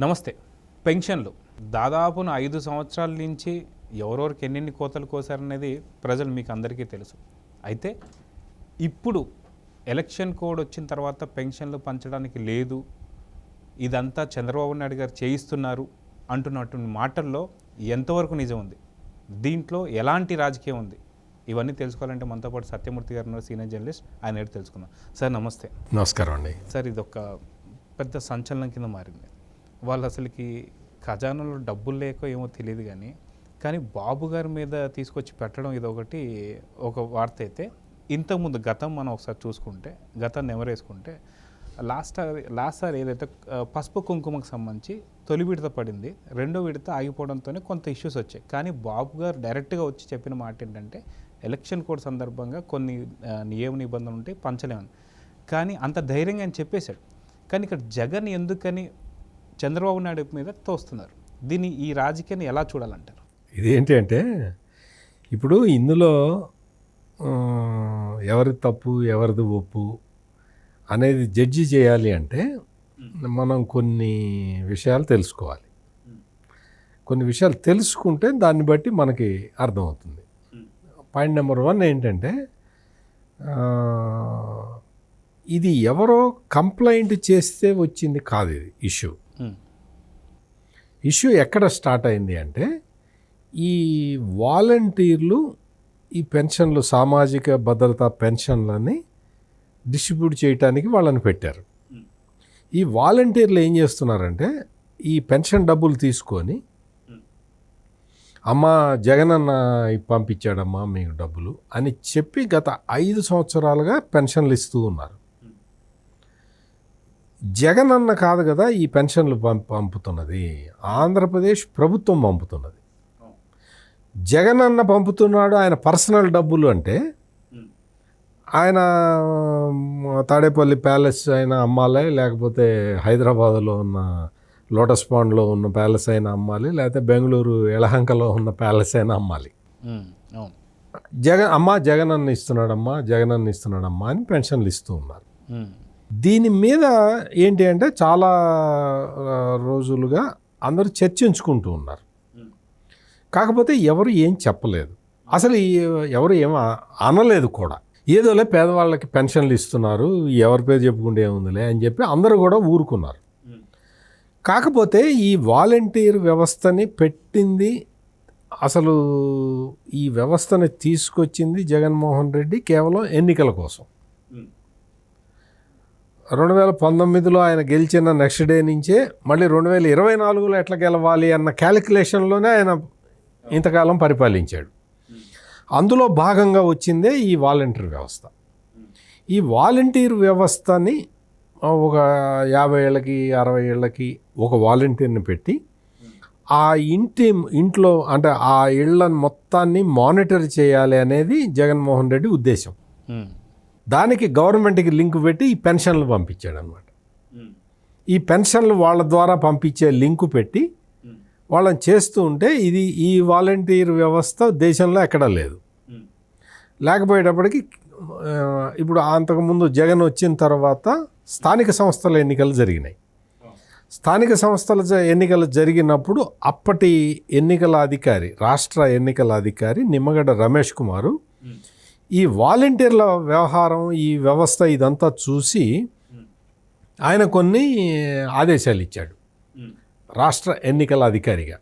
నమస్తే. పెన్షన్లు. దాదాపున ఐదు సంవత్సరాల నుంచి ఎవరెవరికి ఎన్నెన్ని కోతలు కోసారనేది ప్రజలు మీకు అందరికీ తెలుసు. అయితే ఇప్పుడు ఎలక్షన్ కోడ్ వచ్చిన తర్వాత పెన్షన్లు పంచడానికి లేదు. ఇదంతా చంద్రబాబు నాయుడు గారు చేయిస్తున్నారు అంటున్నటువంటి మాటల్లో ఎంతవరకు నిజం ఉంది? దీంట్లో ఎలాంటి రాజకీయం ఉంది? ఇవన్నీ తెలుసుకోవాలంటే మనతో పాటు సత్యమూర్తి గారు ఉన్నారు సీనియర్ జర్నలిస్ట్. ఆయన తెలుసుకుందాం. సార్ నమస్తే. నమస్కారం అండి. సార్ ఇది ఒక పెద్ద సంచలనం కింద మారింది. వాళ్ళు అసలుకి ఖజానాలో డబ్బులు లేకో ఏమో తెలియదు కానీ కానీ బాబు గారి మీద తీసుకొచ్చి పెట్టడం ఇది ఒకటి ఒక వార్త అయితే ఇంతకుముందు గతం మనం ఒకసారి చూసుకుంటే గతం నెమరేసుకుంటే లాస్ట్ లాస్ట్ సార్ ఏదైతే పసుపు కుంకుమకు సంబంధించి తొలి విడత పడింది రెండో విడత ఆగిపోవడంతోనే కొంత ఇష్యూస్ వచ్చాయి. కానీ బాబు గారు డైరెక్ట్గా వచ్చి చెప్పిన మాట ఏంటంటే ఎలక్షన్ కోడ్ సందర్భంగా కొన్ని నియమ నిబంధనలు ఉంటాయి పంచలేమని. కానీ అంత ధైర్యంగా ఆయన చెప్పేశాడు. కానీ ఇక్కడ జగన్ ఎందుకని చంద్రబాబు నాయుడు మీద తోస్తున్నారు. దీన్ని ఈ రాజకీయాన్ని ఎలా చూడాలంటారు? ఇదేంటి అంటే ఇప్పుడు ఇందులో ఎవరిది ఎవరి తప్పు ఎవరిది ఒప్పు అనేది జడ్జి చేయాలి అంటే మనం కొన్ని విషయాలు తెలుసుకోవాలి. కొన్ని విషయాలు తెలుసుకుంటే దాన్ని బట్టి మనకి అర్థమవుతుంది. పాయింట్ నెంబర్ వన్ ఏంటంటే ఇది ఎవరో కంప్లైంట్ చేస్తే వచ్చింది కాదు ఇది ఇష్యూ. ఇష్యూ ఎక్కడ స్టార్ట్ అయింది అంటే ఈ వాలంటీర్లు ఈ పెన్షన్లు సామాజిక భద్రతా పెన్షన్లని డిస్ట్రిబ్యూట్ చేయటానికి వాళ్ళని పెట్టారు. ఈ వాలంటీర్లు ఏం చేస్తున్నారంటే ఈ పెన్షన్ డబ్బులు తీసుకొని అమ్మ జగనన్న పంపించాడమ్మా మీకు డబ్బులు అని చెప్పి గత ఐదు సంవత్సరాలుగా పెన్షన్లు ఇస్తూ ఉన్నారు. జగనన్న కాదు కదా ఈ పెన్షన్లు పం- పంపుతున్నది. ఆంధ్రప్రదేశ్ ప్రభుత్వం పంపుతున్నది. జగనన్న పంపుతున్నాడు ఆయన పర్సనల్ డబ్బులు అంటే ఆయన తాడేపల్లి ప్యాలెస్ అయినా అమ్మాలి లేకపోతే హైదరాబాద్లో ఉన్న లోటస్ పాండ్లో ఉన్న ప్యాలెస్ అయినా అమ్మాలి లేకపోతే బెంగళూరు ఎలహంకలో ఉన్న ప్యాలెస్ అయినా అమ్మాలి. జగన్ అమ్మ జగనన్న ఇస్తున్నాడమ్మా జగనన్న ఇస్తున్నాడమ్మా అని పెన్షన్లు ఇస్తూ ఉన్నారు. దీని మీద ఏంటి అంటే చాలా రోజులుగా అందరూ చర్చించుకుంటూ ఉన్నారు. కాకపోతే ఎవరు ఏం చెప్పలేదు. అసలు ఎవరు ఏం అనలేదు కూడా. ఏదోలే పేదవాళ్ళకి పెన్షన్లు ఇస్తున్నారు ఎవరి పేరు చెప్పుకుంటే ఏముందిలే అని చెప్పి అందరూ కూడా ఊరుకున్నారు. కాకపోతే ఈ వాలంటీర్ వ్యవస్థని పెట్టింది అసలు ఈ వ్యవస్థని తీసుకొచ్చింది జగన్మోహన్ రెడ్డి కేవలం ఎన్నికల కోసం. రెండు వేల పంతొమ్మిదిలో ఆయన గెలిచిన నెక్స్ట్ డే నుంచే మళ్ళీ రెండు వేల ఇరవై నాలుగులో ఎట్లా గెలవాలి అన్న క్యాలిక్యులేషన్లోనే ఆయన ఇంతకాలం పరిపాలించాడు. అందులో భాగంగా వచ్చిందే ఈ వాలంటీర్ వ్యవస్థ. ఈ వాలంటీర్ వ్యవస్థని ఒక యాభై ఏళ్ళకి అరవై ఏళ్ళకి ఒక వాలంటీర్ని పెట్టి ఆ ఇంటి ఇంట్లో అంటే ఆ ఇళ్ళని మొత్తాన్ని మానిటర్ చేయాలి అనేది జగన్మోహన్ రెడ్డి ఉద్దేశం. దానికి గవర్నమెంట్కి లింక్ పెట్టి ఈ పెన్షన్లు పంపించాడు అనమాట ఈ పెన్షన్లు వాళ్ళ ద్వారా పంపించే లింకు పెట్టి వాళ్ళని చేస్తూ ఉంటే ఇది ఈ వాలంటీర్ వ్యవస్థ దేశంలో ఎక్కడా లేదు. లేకపోయేటప్పటికి ఇప్పుడు అంతకుముందు జగన్ వచ్చిన తర్వాత స్థానిక సంస్థల ఎన్నికలు జరిగినాయి. స్థానిక సంస్థల ఎన్నికలు జరిగినప్పుడు అప్పటి ఎన్నికల అధికారి రాష్ట్ర ఎన్నికల అధికారి నిమ్మగడ్డ రమేష్ కుమారు ఈ వాలంటీర్ల వ్యవహారం ఈ వ్యవస్థ ఇదంతా చూసి ఆయన కొన్ని ఆదేశాలు ఇచ్చాడు. రాష్ట్ర ఎన్నికల అధికారిగా.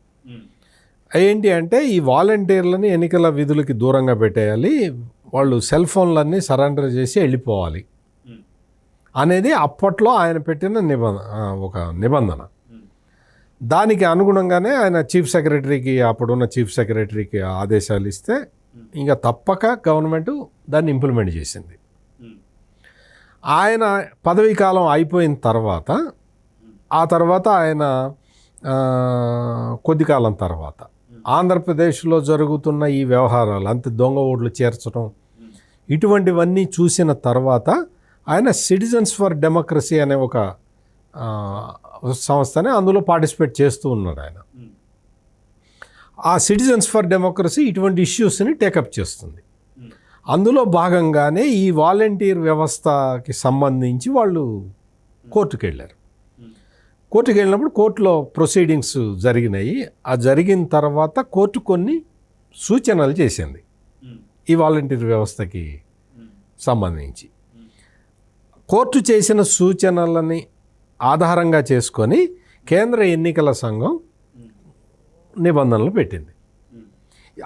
ఏంటి అంటే ఈ వాలంటీర్లని ఎన్నికల విధులకి దూరంగా పెట్టేయాలి వాళ్ళు సెల్ ఫోన్లన్నీ సరెండర్ చేసి వెళ్ళిపోవాలి అనేది అప్పట్లో ఆయన పెట్టిన నిబంధన ఒక నిబంధన. దానికి అనుగుణంగానే ఆయన చీఫ్ సెక్రటరీకి అప్పుడున్న చీఫ్ సెక్రటరీకి ఆదేశాలు ఇస్తే ఇంకా తప్పక గవర్నమెంట్ దాన్ని ఇంప్లిమెంట్ చేసింది. ఆయన పదవీ కాలం అయిపోయిన తర్వాత ఆ తర్వాత ఆయన కొద్ది కాలం తర్వాత ఆంధ్రప్రదేశ్లో జరుగుతున్న ఈ వ్యవహారాలు అంత దొంగ ఓట్లు చేర్చడం ఇటువంటివన్నీ చూసిన తర్వాత ఆయన సిటిజన్స్ ఫర్ డెమోక్రసీ అనే ఒక సంస్థని అందులో పార్టిసిపేట్ చేస్తూ ఉన్నాడు ఆయన. ఆ సిటిజన్స్ ఫర్ డెమోక్రసీ ఇటువంటి ఇష్యూస్ని టేకప్ చేస్తుంది. అందులో భాగంగానే ఈ వాలంటీర్ వ్యవస్థకి సంబంధించి వాళ్ళు కోర్టుకు వెళ్ళారు కోర్టుకి వెళ్ళినప్పుడు కోర్టులో ప్రొసీడింగ్స్ జరిగినాయి. ఆ జరిగిన తర్వాత కోర్టు కొన్ని సూచనలు చేసింది. ఈ వాలంటీర్ వ్యవస్థకి సంబంధించి. కోర్టు చేసిన సూచనలని ఆధారంగా చేసుకొని కేంద్ర ఎన్నికల సంఘం నిబంధనలు పెట్టింది.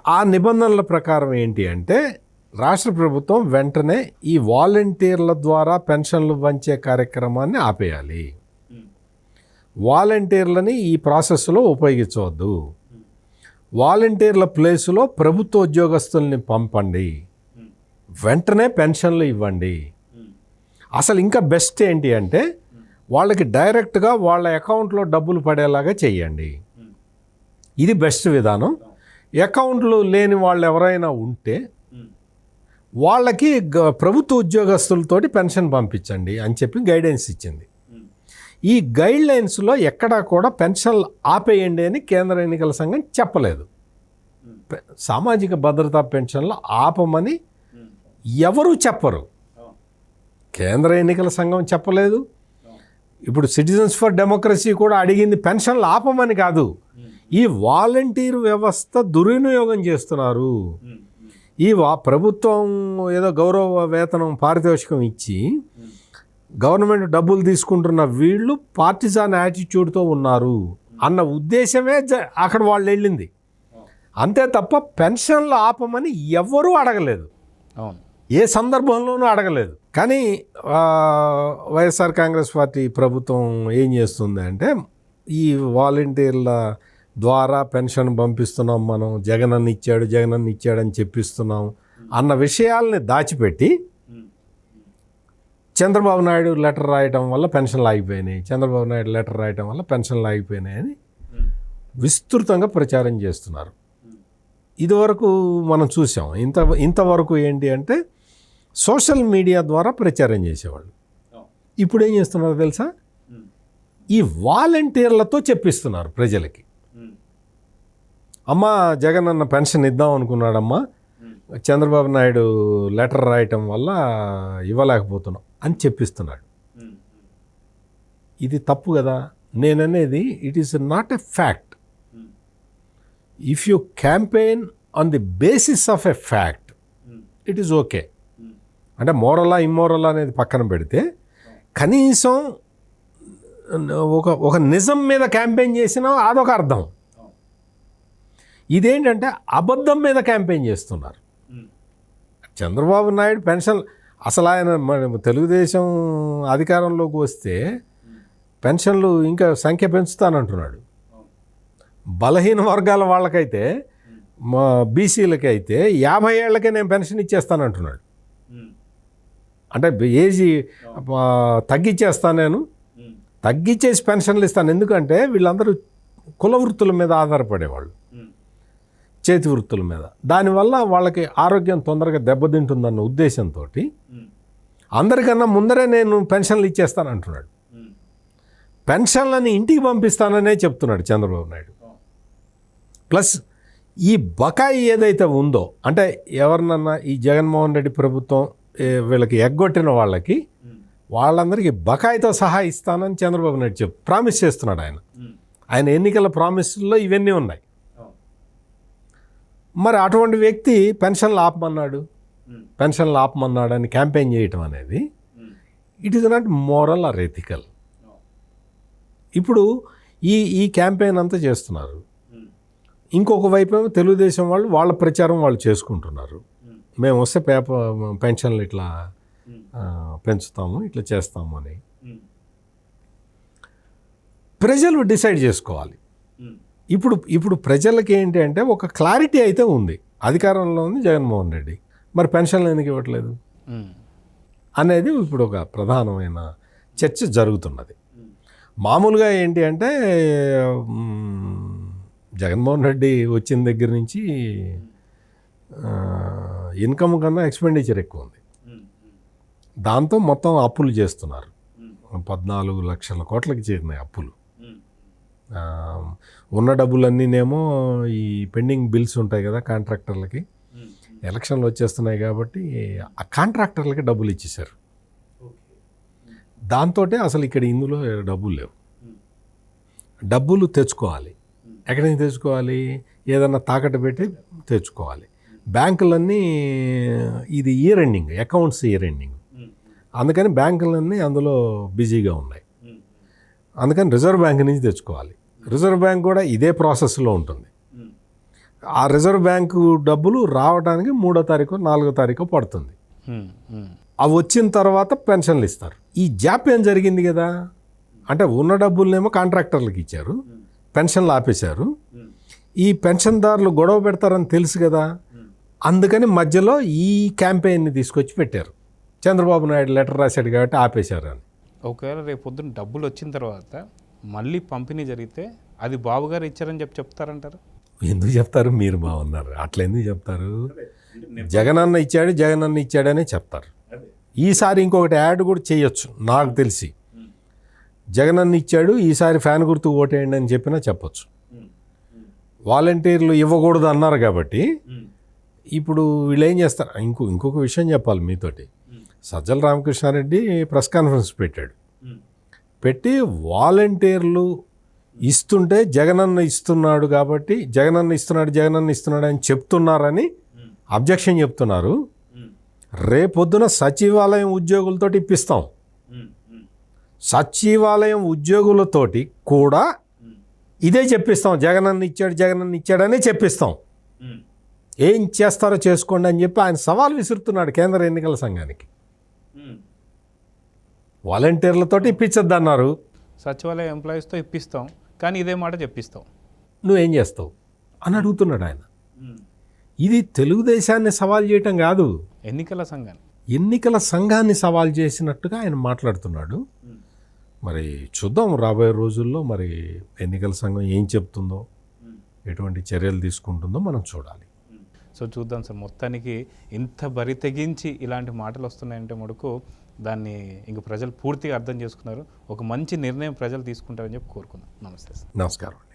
ఆ నిబంధనల ప్రకారం ఏంటి అంటే రాష్ట్ర ప్రభుత్వం వెంటనే ఈ వాలంటీర్ల ద్వారా పెన్షన్లు పంచే కార్యక్రమాన్ని ఆపేయాలి. వాలంటీర్లని ఈ ప్రాసెస్లో ఉపయోగించవద్దు. వాలంటీర్ల ప్లేసులో ప్రభుత్వ ఉద్యోగస్తుల్ని పంపండి. వెంటనే పెన్షన్లు ఇవ్వండి. అసలు ఇంకా బెస్ట్ ఏంటి అంటే వాళ్ళకి డైరెక్ట్గా వాళ్ళ అకౌంట్లో డబ్బులు పడేలాగా చేయండి. ఇది బెస్ట్ విధానం. అకౌంట్లు లేని వాళ్ళు ఎవరైనా ఉంటే వాళ్ళకి గ- ప్రభుత్వ ఉద్యోగస్తులతోటి పెన్షన్ పంపించండి అని చెప్పి గైడెన్స్ ఇచ్చింది. ఈ గైడ్ లైన్స్లో ఎక్కడా కూడా పెన్షన్లు ఆపేయండి అని కేంద్ర ఎన్నికల సంఘం చెప్పలేదు. సామాజిక భద్రతా పెన్షన్లు ఆపమని ఎవరు చెప్పరు. కేంద్ర ఎన్నికల సంఘం చెప్పలేదు. ఇప్పుడు సిటిజన్స్ ఫర్ డెమోక్రసీ కూడా అడిగింది పెన్షన్లు ఆపమని కాదు. ఈ వాలంటీర్ వ్యవస్థ దుర్వినియోగం చేస్తున్నారు. ఈ వా ప్రభుత్వం ఏదో గౌరవ వేతనం పారితోషికం ఇచ్చి గవర్నమెంట్ డబ్బులు తీసుకుంటున్న వీళ్ళు పార్టిజాన్ యాటిట్యూడ్తో ఉన్నారు అన్న ఉద్దేశమే అక్కడ వాళ్ళు వెళ్ళింది. అంతే తప్ప పెన్షన్లు ఆపమని ఎవ్వరూ అడగలేదు. అవును. ఏ సందర్భంలోనూ అడగలేదు. కానీ వైఎస్ఆర్ కాంగ్రెస్ పార్టీ ప్రభుత్వం ఏం చేస్తుంది అంటే ఈ వాలంటీర్ల ద్వారా పెన్షన్ పంపిస్తున్నాం మనం. జగనన్న ఇచ్చాడు జగనన్న ఇచ్చాడని చెప్పిస్తున్నాం అన్న విషయాల్ని దాచిపెట్టి చంద్రబాబు నాయుడు లెటర్ రాయటం వల్ల పెన్షన్లు ఆగిపోయినాయి. చంద్రబాబు నాయుడు లెటర్ రాయటం వల్ల పెన్షన్లు ఆగిపోయినాయి అని విస్తృతంగా ప్రచారం చేస్తున్నారు. ఇదివరకు మనం చూసాం. ఇంత ఇంతవరకు ఏంటి అంటే సోషల్ మీడియా ద్వారా ప్రచారం చేసేవాళ్ళు. ఇప్పుడు ఏం చేస్తున్నారు తెలుసా? ఈ వాలంటీర్లతో చెప్పిస్తున్నారు ప్రజలకి. అమ్మ జగన్ అన్న పెన్షన్ ఇద్దాం అనుకున్నాడమ్మా. చంద్రబాబు నాయుడు లెటర్ రాయటం వల్ల ఇవ్వలేకపోతున్నాం అని చెప్పిస్తున్నాడు. ఇది తప్పు కదా? నేననేది it is not a fact if you campaign on the basis of a fact it is okay అంటే మోరలా ఇమ్మోరలా అనేది పక్కన పెడితే కనీసం ఒక ఒక నిజం మీద క్యాంపెయిన్ చేసినా అదొక అర్థం. ఇదేంటంటే అబద్ధం మీద క్యాంపెయిన్ చేస్తున్నారు. చంద్రబాబు నాయుడు పెన్షన్ అసలు ఆయన మన తెలుగుదేశం అధికారంలోకి వస్తే పెన్షన్లు ఇంకా సంఖ్య పెంచుతానంటున్నాడు. బలహీన వర్గాల వాళ్ళకైతే మా బీసీలకి అయితే యాభై ఏళ్ళకే నేను పెన్షన్ ఇచ్చేస్తానంటున్నాడు. అంటే ఏజీ తగ్గించేస్తాను నేను. తగ్గించేసి పెన్షన్లు ఇస్తాను. ఎందుకంటే వీళ్ళందరూ కుల వృత్తుల మీద ఆధారపడేవాళ్ళు. చేతి వృత్తుల మీద. దానివల్ల వాళ్ళకి ఆరోగ్యం తొందరగా దెబ్బతింటుందన్న ఉద్దేశంతో అందరికన్నా ముందరే నేను పెన్షన్లు ఇచ్చేస్తాను అంటున్నాడు పెన్షన్లని ఇంటికి పంపిస్తాననే చెప్తున్నాడు చంద్రబాబు నాయుడు. ప్లస్ ఈ బకాయి ఏదైతే ఉందో అంటే ఎవరినన్నా ఈ జగన్మోహన్ రెడ్డి ప్రభుత్వం వీళ్ళకి ఎగ్గొట్టిన వాళ్ళకి వాళ్ళందరికీ బకాయితో సహా ఇస్తానని చంద్రబాబు నాయుడు చెప్పు ప్రామిస్ చేస్తున్నాడు ఆయన. ఆయన ఎన్నికల ప్రామిస్లో ఇవన్నీ ఉన్నాయి. మరి అటువంటి వ్యక్తి పెన్షన్లు ఆపమన్నాడు. పెన్షన్లు ఆపమన్నాడు అని క్యాంపెయిన్ చేయటం అనేది it is not moral or ethical. ఇప్పుడు ఈ ఈ క్యాంపెయిన్ అంతా చేస్తున్నారు. ఇంకొక వైపు తెలుగుదేశం వాళ్ళు వాళ్ళ ప్రచారం వాళ్ళు చేసుకుంటున్నారు. మేము వస్తే పేపర్ పెన్షన్లు ఇట్లా పెంచుతాము ఇట్లా చేస్తాము అని. ప్రజలు డిసైడ్ చేసుకోవాలి. ఇప్పుడు ఇప్పుడు ప్రజలకి ఏంటి అంటే ఒక క్లారిటీ అయితే ఉంది. అధికారంలో ఉంది జగన్మోహన్ రెడ్డి. మరి పెన్షన్లు ఎందుకు ఇవ్వట్లేదు. అనేది ఇప్పుడు ఒక ప్రధానమైన చర్చ జరుగుతున్నది. మామూలుగా ఏంటి అంటే జగన్మోహన్ రెడ్డి వచ్చిన దగ్గర నుంచి ఇన్కమ్ కన్నా ఎక్స్పెండిచర్ ఎక్కువ ఉంది. దాంతో మొత్తం అప్పులు చేస్తున్నారు. పద్నాలుగు లక్షల కోట్లకి చేరినాయి అప్పులు. ఉన్న డబ్బులన్నీనేమో ఈ పెండింగ్ బిల్స్ ఉంటాయి కదా కాంట్రాక్టర్లకి. ఎలక్షన్లు వచ్చేస్తున్నాయి కాబట్టి ఆ కాంట్రాక్టర్లకి డబ్బులు ఇచ్చేశారు. దాంతో అసలు ఇక్కడ ఇందులో డబ్బులు లేవు. డబ్బులు తెచ్చుకోవాలి. ఎక్కడి నుంచి తెచ్చుకోవాలి. ఏదన్నా తాకట్టు పెట్టి తెచ్చుకోవాలి. బ్యాంకులన్నీ ఇది year ending accounts year ending అందుకని బ్యాంకులన్నీ అందులో బిజీగా ఉన్నాయి. అందుకని రిజర్వ్ బ్యాంక్ నుంచి తెచ్చుకోవాలి. రిజర్వ్ బ్యాంక్ కూడా ఇదే ప్రాసెస్లో ఉంటుంది. ఆ రిజర్వ్ బ్యాంకు డబ్బులు రావడానికి మూడో తారీఖు నాలుగో తారీఖు పడుతుంది. అవి వచ్చిన తర్వాత పెన్షన్లు ఇస్తారు. ఈ జాప్యం జరిగింది కదా? అంటే ఉన్న డబ్బులనేమో కాంట్రాక్టర్లకు ఇచ్చారు. పెన్షన్లు ఆపేశారు. ఈ పెన్షన్దారులు గొడవ పెడతారని తెలుసు కదా? అందుకని మధ్యలో ఈ క్యాంపెయిన్ని తీసుకొచ్చి పెట్టారు. చంద్రబాబు నాయుడు లెటర్ రాశాడు కాబట్టి ఆపేశారు అని. ఒకవేళ రేపు పొద్దున్న డబ్బులు వచ్చిన తర్వాత మళ్ళీ పంపిణీ జరిగితే అది బాబు గారు ఇచ్చారని చెప్పి చెప్తారంటారు? ఎందుకు చెప్తారు? మీరు బాగున్నారు. అట్లా ఎందుకు చెప్తారు? జగనన్న ఇచ్చాడు జగనన్న ఇచ్చాడనే చెప్తారు. ఈసారి ఇంకొకటి యాడ్ కూడా చేయొచ్చు నాకు తెలిసి. జగనన్న ఇచ్చాడు ఈసారి ఫ్యాన్ గుర్తు ఓటేయండి అని చెప్పినా చెప్పొచ్చు. వాలంటీర్లు ఇవ్వకూడదు అన్నారు కాబట్టి ఇప్పుడు వీళ్ళు ఏం చేస్తారు? ఇంకో ఇంకొక విషయం చెప్పాలి మీతోటి. సజ్జల రామకృష్ణారెడ్డి ప్రెస్ కాన్ఫరెన్స్ పెట్టాడు. పెట్టి వాలంటీర్లు ఇస్తుంటే జగనన్న ఇస్తున్నాడు కాబట్టి జగనన్న ఇస్తున్నాడు జగనన్న ఇస్తున్నాడు అని చెప్తున్నారని అబ్జెక్షన్ చెప్తున్నారు. రేపొద్దున సచివాలయం ఉద్యోగులతోటి ఇప్పిస్తాం. సచివాలయం ఉద్యోగులతోటి కూడా ఇదే చెప్పిస్తాం. జగనన్న ఇచ్చాడు జగనన్న ఇచ్చాడనే చెప్పిస్తాం. ఏం చేస్తారో చేసుకోండి అని చెప్పి ఆయన సవాల్ విసురుతున్నాడు కేంద్ర ఎన్నికల సంఘానికి. వాలంటీర్లతోటి ఇప్పించద్దన్నారు. సచివాలయ ఎంప్లాయీస్తో ఇప్పిస్తాం కానీ ఇదే మాట చెప్పిస్తాం. నువ్వేం చేస్తావు? అని అడుగుతున్నాడు ఆయన. ఇది తెలుగుదేశాన్ని సవాల్ చేయటం కాదు. ఎన్నికల సంఘాన్ని. ఎన్నికల సంఘాన్ని సవాల్ చేసినట్టుగా ఆయన మాట్లాడుతున్నాడు. మరి చూద్దాం రాబోయే రోజుల్లో మరి ఎన్నికల సంఘం ఏం చెప్తుందో ఎటువంటి చర్యలు తీసుకుంటుందో మనం చూడాలి. సో చూద్దాం సార్. మొత్తానికి ఇంత బరి తెగించి ఇలాంటి మాటలు వస్తున్నాయంటే మటుకు దాన్ని ఇంక ప్రజలు పూర్తిగా అర్థం చేసుకున్నారు. ఒక మంచి నిర్ణయం ప్రజలు తీసుకుంటారని చెప్పి కోరుకుందాం. నమస్తే సార్. నమస్కారం